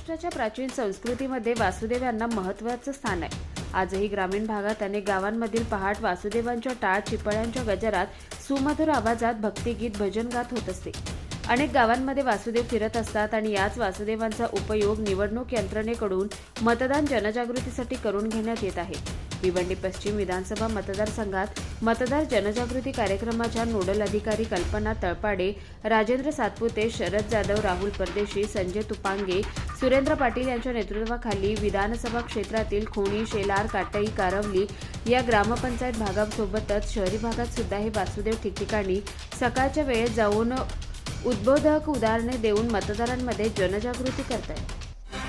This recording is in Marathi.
महाराष्ट्राच्या प्राचीन संस्कृतीमध्ये वासुदेव यांना महत्त्वाचं स्थान आहे. आजही ग्रामीण भागात अनेक गावांमधील पहाट वासुदेवांच्या टाळ चिपळ्यांच्या गजरात सुमधुर आवाजात भक्तिगीत भजन गात होत असते. अनेक गावांमध्ये वासुदेव फिरत असतात आणि याच वासुदेवांचा उपयोग निवडणूक यंत्रणेकडून मतदान जनजागृतीसाठी करून घेण्यात येत आहे. भिवंडी पश्चिम विधानसभा मतदारसंघात मतदार जनजागृती कार्यक्रमाच्या नोडल अधिकारी कल्पना तळपाडे राजेंद्र सातपुते शरद जाधव राहुल परदेशी संजय तुपांगे सुरेंद्र पाटील यांच्या नेतृत्वाखाली विधानसभा क्षेत्रातील खोणी शेलार काटई कारवली या ग्रामपंचायत भागासोबतच शहरी भागात सुद्धा हे वासुदेव ठिकठिकाणी सकाळच्या वेळेत जाऊन उद्बोधक उदाहरणे देऊन मतदारांमध्ये जनजागृती करतायत.